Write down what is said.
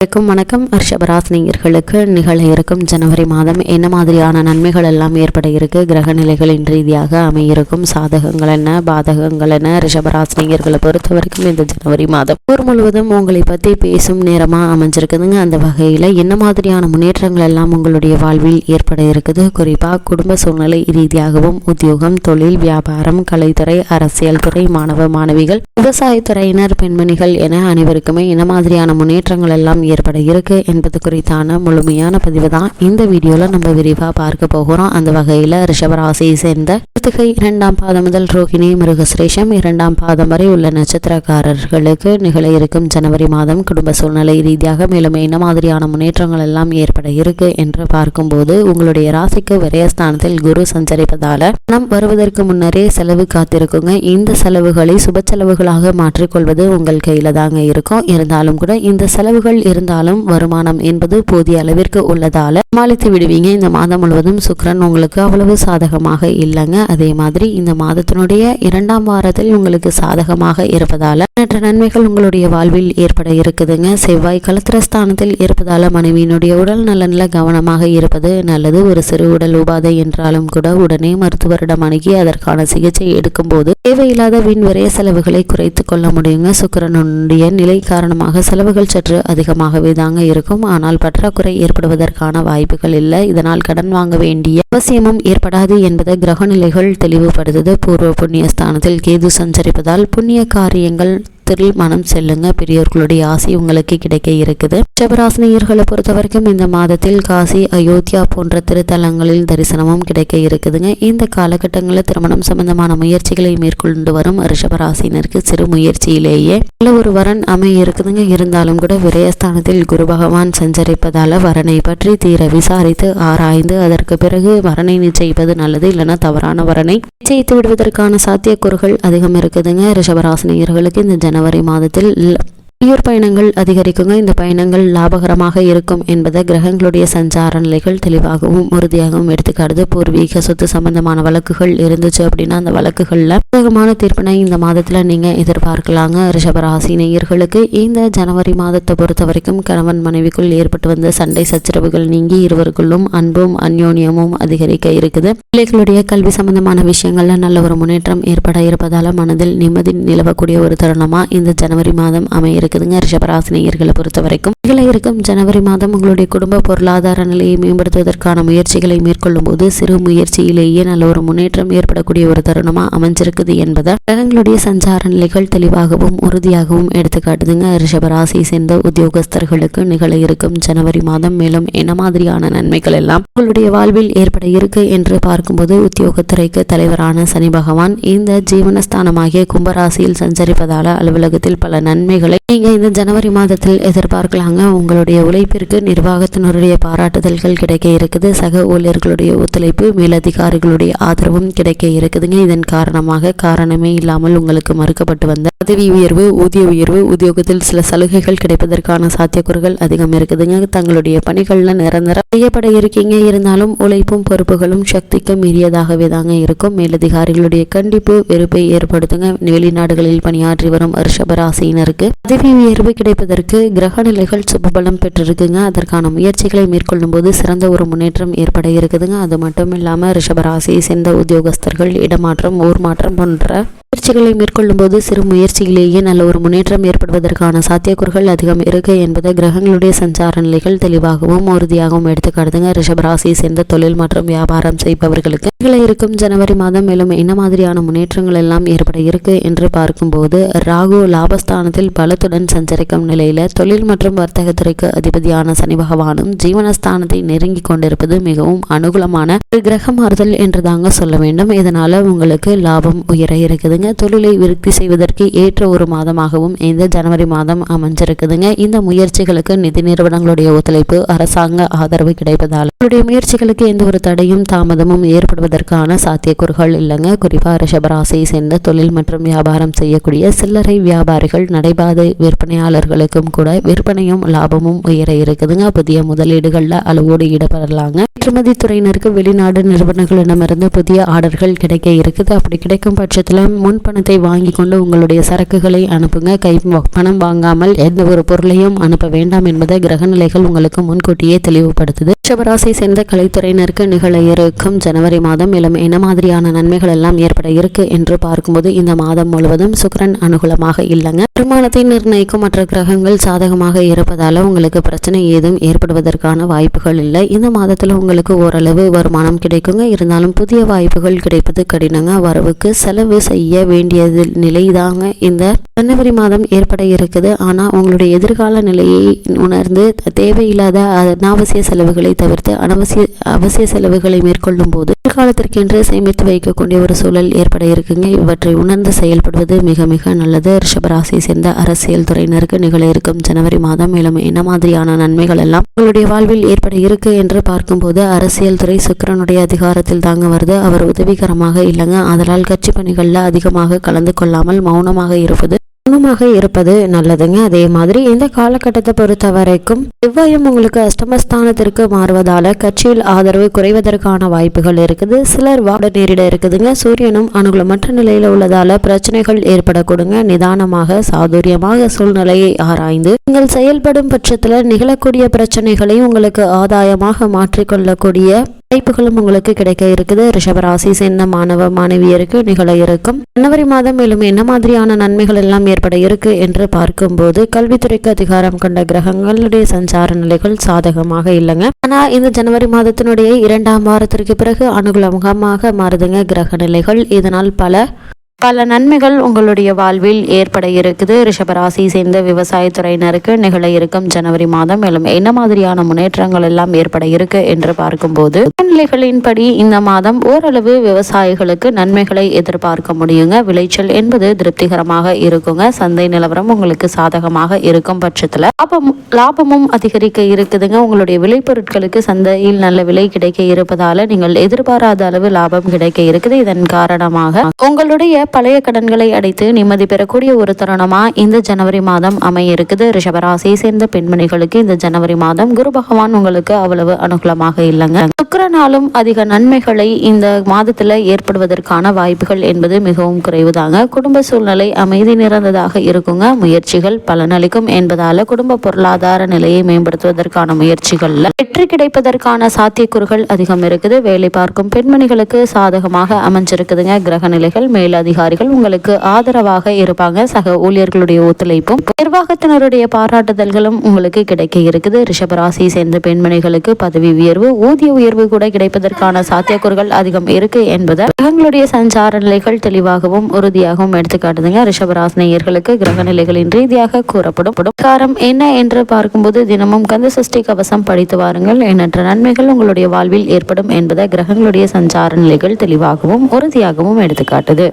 வணக்கம். வணக்கம் ரிஷபராசினியர்களுக்கு நிகழ இருக்கும் ஜனவரி மாதம் என்ன மாதிரியான நன்மைகள் எல்லாம் ஏற்பட இருக்கு? கிரக நிலைகளின் ரீதியாக அமையிருக்கும் சாதகங்கள் என்ன? பாதகங்கள் என்ன? ரிஷபராசினியர்களை பொறுத்த வரைக்கும் இந்த ஜனவரி மாதம் ஊர் முழுவதும் உங்களை பற்றி பேசும் நேரமாக அமைஞ்சிருக்குதுங்க. அந்த வகையில் என்ன மாதிரியான முன்னேற்றங்கள் எல்லாம் உங்களுடைய வாழ்வில் ஏற்பட இருக்குது? குறிப்பாக குடும்ப சூழ்நிலை ரீதியாகவும் உத்தியோகம் தொழில் வியாபாரம் கலைத்துறை அரசியல் துறை மாணவ மாணவிகள் விவசாயத்துறையினர் பெண்மணிகள் என அனைவருக்குமே என்ன மாதிரியான முன்னேற்றங்கள் எல்லாம் ஏற்பட இருக்கு என்பது குறித்தான முழுமையான பதிவு தான் இந்த வீடியோவில் நம்ம விரிவா பார்க்க போகிறோம். அந்த வகையில் ரிஷபராசியை சேர்ந்த கிருத்திகை இரண்டாம் பாதம் முதல் ரோஹிணி மிருகசுரேஷம் இரண்டாம் பாதம் வரை உள்ள நட்சத்திரக்காரர்களுக்கு நிகழ இருக்கும் ஜனவரி மாதம் குடும்ப சூழ்நிலை ரீதியாக மேலும் என்ன மாதிரியான முன்னேற்றங்கள் எல்லாம் ஏற்பட இருக்கு என்று பார்க்கும்போது உங்களுடைய ராசிக்கு விரயஸ்தானத்தில் குரு சஞ்சரிப்பதால பணம் வருவதற்கு முன்னரே செலவு காத்திருக்குங்க. இந்த செலவுகளை சுப செலவுகளாக மாற்றிக்கொள்வது உங்கள் கையில தாங்க இருக்கும். இருந்தாலும் கூட இந்த செலவுகள் இருந்தாலும் வருமானம் என்பது போதிய அளவிற்கு உள்ளதால சமாளித்து விடுவீங்க. இந்த மாதம் முழுவதும் சுக்கிரன் உங்களுக்கு அவ்வளவு சாதகமாக இல்லைங்க. அதே மாதிரி இந்த மாதத்தினுடைய இரண்டாம் வாரத்தில் உங்களுக்கு சாதகமாக இருப்பதால மற்ற நன்மைகள் உங்களுடைய வாழ்வில் ஏற்பட இருக்குதுங்க. செவ்வாய் கலத்திரஸ்தானத்தில் இருப்பதால மனைவியினுடைய உடல் நலனில் கவனமாக இருப்பது நல்லது. ஒரு சிறு உடல் உபாதை என்றாலும் கூட உடனே மருத்துவரிடம் அணுகி அதற்கான சிகிச்சை எடுக்கும் போது தேவையில்லாத வீண் விரைய செலவுகளை குறைத்து கொள்ள முடியுங்க. சுக்கரனுடைய நிலை காரணமாக செலவுகள் சற்று அதிகமாக அதிகமாகவே தாங்க இருக்கும். ஆனால் பற்றாக்குறை ஏற்படுவதற்கான வாய்ப்புகள் இல்லை. இதனால் கடன் வாங்க வேண்டிய அவசியமும் ஏற்படாது என்பதை கிரகநிலைகள் தெளிவுபடுத்துது. பூர்வ புண்ணிய ஸ்தானத்தில் கேது சஞ்சரிப்பதால் புண்ணிய காரியங்கள் திரில் மனம் செல்லுங்க. பெரியோர்களுடைய ஆசை உங்களுக்கு கிடைக்க இருக்குது. சிவராசினியர்களை பொறுத்த வரைக்கும் இந்த மாதத்தில் காசி அயோத்தியா போன்ற திருத்தலங்களில் தரிசனமும் கிடைக்க இருக்குதுங்க. இந்த காலகட்டங்களில் திருமணம் சம்பந்தமான முயற்சிகளை மேற்கொண்டு வரும் ரிஷபராசினருக்கு சிறு முயற்சியிலேயே நல்ல ஒரு வரன் அமைய இருக்குதுங்க. இருந்தாலும் கூட விரயஸ்தானத்தில் குரு பகவான் சஞ்சரிப்பதால வரனை பற்றி தீர விசாரித்து ஆராய்ந்து அதற்கு பிறகு வரனை நிச்சயிப்பது நல்லது இல்லைன்னா தவறான வரனை நிச்சயித்து விடுவதற்கான சாத்தியக்கூறுகள் அதிகம் இருக்குதுங்க. ரிஷபராசினியர்களுக்கு இந்த ஜன ஜனவரி மாதத்தில் வெளியூர் பயணங்கள் அதிகரிக்குங்க. இந்த பயணங்கள் லாபகரமாக இருக்கும் என்பதை கிரகங்களுடைய சஞ்சார நிலைகள் தெளிவாகவும் உறுதியாகவும் எடுத்துக்காடுது பூர்வீக சொத்து சம்பந்தமான வழக்குகள் இருந்துச்சு அப்படின்னா அந்த வழக்குகளில் சாதகமான தீர்ப்பினை இந்த மாதத்தில் நீங்கள் எதிர்பார்க்கலாங்க. ரிஷபராசி நேயர்களுக்கு இந்த ஜனவரி மாதத்தை பொறுத்த வரைக்கும் கணவன் மனைவிக்குள் ஏற்பட்டு வந்த சண்டை சச்சரவுகள் நீங்கி இருவருக்குள்ளும் அன்பும் அந்யோன்யமும் அதிகரிக்க இருக்குது. பிள்ளைகளுடைய கல்வி சம்பந்தமான விஷயங்களில் நல்ல ஒரு முன்னேற்றம் ஏற்பட இருப்பதால் மனதில் நிம்மதி நிலவக்கூடிய ஒரு தருணமாக இந்த ஜனவரி மாதம் அமைய இருக்குதுங்க ரிஷபராசினியர்களை பொறுத்த வரைக்கும் இருக்கும் ஜனவரி மாதம் உங்களுடைய குடும்ப பொருளாதார நிலையை மேம்படுத்துவதற்கான முயற்சிகளை மேற்கொள்ளும் போது சிறு முயற்சியிலேயே நல்ல ஒரு முன்னேற்றம் ஏற்படக்கூடிய ஒரு தருணமா அமைஞ்சிருக்குது என்பதால் கிரகங்களுடைய சஞ்சார நிலைகள் தெளிவாகவும் உறுதியாகவும் எடுத்துக்காட்டுதுங்க. ரிஷபராசியை சேர்ந்த உத்தியோகஸ்தர்களுக்கு நிகழ இருக்கும் ஜனவரி மாதம் மேலும் என்ன மாதிரியான நன்மைகள் எல்லாம் உங்களுடைய வாழ்வில் ஏற்பட இருக்கு என்று பார்க்கும்போது உத்தியோகத்துறைக்கு தலைவரான சனி பகவான் இந்த ஜீவனஸ்தானமாகிய கும்பராசியில் சஞ்சரிப்பதால அலுவலகத்தில் பல நன்மைகளை நீங்கள் இந்த ஜனவரி மாதத்தில் எதிர்பார்க்கலாங்க. உங்களுடைய உழைப்பிற்கு நிர்வாகத்தினருடைய பாராட்டுதல்கள் கிடைக்க இருக்குது. சக ஊழியர்களுடைய ஒத்துழைப்பு மேலதிகாரிகளுடைய ஆதரவும் கிடைக்க இருக்குதுங்க. இதன் காரணமாக காரணமே இல்லாமல் உங்களுக்கு மறுக்கப்பட்டு வந்த பதவி உயர்வு ஊதிய உயர்வு உத்தியோகத்தில் சில சலுகைகள் கிடைப்பதற்கான சாத்தியக்கூறுகள் அதிகம் இருக்குதுங்க. தங்களுடைய பணிகள்ல நிரந்தரம் செய்யப்பட இருக்கீங்க. இருந்தாலும் உழைப்பும் பொறுப்புகளும் சக்திக்கு மீறியதாகவே தாங்க இருக்கும். மேலதிகாரிகளுடைய கண்டிப்பு வெறுப்பை ஏற்படுத்துங்க. வெளிநாடுகளில் பணியாற்றி வரும் ரிஷபராசினருக்கு பதவி உயர்வு கிடைப்பதற்கு கிரக நிலைகள் சுபபலம் பெற்றிருக்குங்க. அதற்கான முயற்சிகளை மேற்கொள்ளும் போது சிறந்த ஒரு முன்னேற்றம் ஏற்பட இருக்குதுங்க. அது மட்டும் இல்லாமல் ரிஷபராசியை சேர்ந்த உத்தியோகஸ்தர்கள் இடமாற்றம் ஊர் மாற்றம் போன்ற முயற்சிகளை மேற்கொள்ளும் போது சிறு முயற்சியிலேயே நல்ல ஒரு முன்னேற்றம் ஏற்படுவதற்கான சாத்தியக்கூறுகள் அதிகம் இருக்கு என்பதை கிரகங்களுடைய சஞ்சார நிலைகள் தெளிவாகவும் உறுதியாகவும் எடுத்துக்காட்டுதுங்க. ரிஷபராசியை சேர்ந்த தொழில் மற்றும் வியாபாரம் செய்பவர்களுக்கு இருக்கும் ஜனவரி மாதம் மேலும் என்ன மாதிரியான முன்னேற்றங்கள் எல்லாம் ஏற்பட இருக்கு என்று பார்க்கும்போது ராகு லாபஸ்தானத்தில் பலத்துடன் சஞ்சரிக்கும் நிலையில் தொழில் மற்றும் வர்த்தகத்துறைக்கு அதிபதியான சனி பகவானும் ஜீவனஸ்தானத்தை நெருங்கி கொண்டிருப்பது மிகவும் அனுகூலமான ஒரு கிரக மாறுதல் என்று தாங்க சொல்ல வேண்டும். இதனால உங்களுக்கு லாபம் உயர இருக்குதுங்க. தொழிலை விருத்தி செய்வதற்கு ஏற்ற ஒரு மாதமாகவும் இந்த ஜனவரி மாதம் அமைஞ்சிருக்குதுங்க. இந்த முயற்சிகளுக்கு நிதி நிறுவனங்களுடைய ஒத்துழைப்பு அரசாங்க ஆதரவு கிடைப்பதால் உங்களுடைய முயற்சிகளுக்கு எந்த ஒரு தடையும் தாமதமும் ஏற்படுவதற்கான சாத்தியக்கூறுகள் இல்லைங்க. குறிப்பாக ரிஷபராசியை சேர்ந்த தொழில் மற்றும் வியாபாரம் செய்யக்கூடிய சில்லறை வியாபாரிகள் நடைபாதை விற்பனையாளர்களுக்கும் கூட விற்பனையும் லாபமும் உயர இருக்குதுங்க. புதிய முதலீடுகளில் அளவோடு ஈடுபடலாங்க. ஏற்றுமதி துறையினருக்கு வெளிநாடு நிறுவனங்களிடமிருந்து புதிய ஆர்டர்கள் கிடைக்க இருக்குது. அப்படி கிடைக்கும் பட்சத்தில் முன்பணத்தை வாங்கி கொண்டு உங்களுடைய சரக்குகளை அனுப்புங்க. கை பணம் வாங்காமல் எந்த ஒரு பொருளையும் அனுப்ப வேண்டாம் என்பதை கிரகநிலைகள் உங்களுக்கு முன்கூட்டியே தெளிவுபடுத்துது. ரிஷபராசி சேர்ந்த கலைத்துறையினருக்கு நிகழ இருக்கும் ஜனவரி மாதம் மேலும் என்ன மாதிரியான நன்மைகள் எல்லாம் ஏற்பட இருக்கு என்று பார்க்கும்போது இந்த மாதம் முழுவதும் சுக்கரன் அனுகூலமாக இல்லைங்க. வருமானத்தை நிர்ணயிக்கும் மற்ற கிரகங்கள் சாதகமாக இருப்பதால் உங்களுக்கு பிரச்சனை ஏதும் ஏற்படுவதற்கான வாய்ப்புகள் இல்லை. இந்த மாதத்தில் உங்களுக்கு ஓரளவு வருமானம் கிடைக்குங்க. இருந்தாலும் புதிய வாய்ப்புகள் கிடைப்பது கடினங்க. வரவுக்கு செலவு செய்ய வேண்டியது நிலைதாங்க. இந்த ஜனவரி மாதம் ஏற்பட இருக்குது. ஆனால் உங்களுடைய எதிர்கால நிலையை உணர்ந்து தேவையில்லாத அனாவசிய செலவுகளை தவிர்த்து அனவசிய அவசிய செலவுகளை மேற்கொள்ளும் போது எதிர்காலத்திற்கென்று சேமித்து வைக்கக்கூடிய ஒரு சூழல் ஏற்பட இருக்குங்க. இவற்றை உணர்ந்து செயல்படுவது மிக மிக நல்லது. ரிஷபராசியை சேர்ந்த அரசியல் துறையினருக்கு நிகழ இருக்கும் ஜனவரி மாதம் மேலும் என்ன மாதிரியான நன்மைகள் எல்லாம் உங்களுடைய வாழ்வில் ஏற்பட இருக்கு என்று பார்க்கும்போது அரசியல் துறை சுக்கிரனுடைய அதிகாரத்தில் தாங்க வருது. அவர் உதவிகரமாக இல்லைங்க. அதனால் கட்சி பணிகளில் அதிகமாக கலந்து கொள்ளாமல் மௌனமாக இருப்பது மௌனமாக இருப்பது நல்லதுங்க. அதே மாதிரி இந்த காலகட்டத்தை பொறுத்த வரைக்கும் செவ்வாயும் உங்களுக்கு அஷ்டமஸ்தானத்திற்கு மாறுவதால கட்சியில் ஆதரவு குறைவதற்கான வாய்ப்புகள் இருக்குது. சிலர் வாட நேரிட இருக்குதுங்க. சூரியனும் அனுகூலமற்ற நிலையில உள்ளதால பிரச்சனைகள் ஏற்படக்கூடுங்க. நிதானமாக சாதுரியமாக சூழ்நிலையை ஆராய்ந்து நீங்கள் செயல்படும் பட்சத்துல நிகழக்கூடிய பிரச்சனைகளை உங்களுக்கு ஆதாயமாக மாற்றிக்கொள்ளக்கூடிய வாய்ப்புகளும் உங்களுக்கு கிடைக்க இருக்குது. ரிஷபராசி சேர்ந்த மாணவ மாணவியருக்கு நிகழ இருக்கும். ஜனவரி மாதம் மேலும் என்ன மாதிரியான நன்மைகள் எல்லாம் ஏற்பட இருக்கு என்று பார்க்கும்போது கல்வித்துறைக்கு அதிகாரம் கொண்ட கிரகங்களுடைய சஞ்சார நிலைகள் சாதகமாக இல்லைங்க. ஆனா இந்த ஜனவரி மாதத்தினுடைய இரண்டாம் வாரத்திற்கு பிறகு அனுகூலமாக மாறுதுங்க கிரக நிலைகள். இதனால் பல பல நன்மைகள் உங்களுடைய வாழ்வில் ஏற்பட இருக்குது. ரிஷபராசி சேர்ந்த விவசாயத்துறையினருக்கு நிகழ இருக்கும் ஜனவரி மாதம் மேலும் என்ன மாதிரியான முன்னேற்றங்கள் எல்லாம் ஏற்பட இருக்கு என்று பார்க்கும்போது நிலைகளின்படி இந்த மாதம் ஓரளவு விவசாயிகளுக்கு நன்மைகளை எதிர்பார்க்க முடியுங்க. விளைச்சல் என்பது திருப்திகரமாக இருக்குங்க. சந்தை நிலவரம் உங்களுக்கு சாதகமாக இருக்கும் பட்சத்துல. லாபம் லாபமும் அதிகரிக்க இருக்குதுங்க. உங்களுடைய விளைபொருட்களுக்கு சந்தையில் நல்ல விலை கிடைக்க இருப்பதால நீங்கள் எதிர்பாராத அளவு லாபம் கிடைக்க இருக்குது. இதன் காரணமாக உங்களுடைய பழைய கடன்களை அடைத்து நிம்மதி பெறக்கூடிய ஒரு தருணமா இந்த ஜனவரி மாதம் அமைய இருக்குது ரிஷபராசியை சேர்ந்த பெண்மணிகளுக்கு இந்த ஜனவரி மாதம் குரு பகவான் உங்களுக்கு அவ்வளவு அனுகூலமாக இல்லைங்க. சுக்கரனாலும் அதிக நன்மைகளை இந்த மாதத்தில் ஏற்படுவதற்கான வாய்ப்புகள் என்பது மிகவும் குறைவுதாங்க. குடும்ப சூழ்நிலை அமைதி நிறந்ததாக இருக்குங்க. முயற்சிகள் பலனளிக்கும் என்பதால குடும்ப பொருளாதார நிலையை மேம்படுத்துவதற்கான முயற்சிகள்ல வெற்றி கிடைப்பதற்கான சாத்தியக்கூறுகள் அதிகம் இருக்குது. வேலை பார்க்கும் பெண்மணிகளுக்கு சாதகமாக அமைஞ்சிருக்குதுங்க. கிரக நிலைகள் அதிகாரிகள் உங்களுக்கு ஆதரவாக இருப்பாங்க. சக ஊழியர்களுடைய ஒத்துழைப்பும் நிர்வாகத்தினருடைய பாராட்டுதல்களும் உங்களுக்கு கிடைக்க இருக்குது. ரிஷபராசியை சேர்ந்த பெண்மணிகளுக்கு பதவி உயர்வு ஊதிய உயர்வு கூட கிடைப்பதற்கான சாத்தியக்கூறுகள் அதிகம் இருக்கு என்பதை கிரகங்களுடைய சஞ்சார நிலைகள் தெளிவாகவும் உறுதியாகவும் எடுத்துக்காட்டுதுங்க. ரிஷபராசினியர்களுக்கு கிரக நிலைகளின் ரீதியாக கூறப்படும். காரம் என்ன என்று பார்க்கும்போது தினமும் கந்த சஷ்டி கவசம் படித்து வாருங்கள். எண்ணற்ற நன்மைகள் உங்களுடைய வாழ்வில் ஏற்படும் என்பதை கிரகங்களுடைய சஞ்சார நிலைகள் தெளிவாகவும் உறுதியாகவும் எடுத்துக்காட்டுது.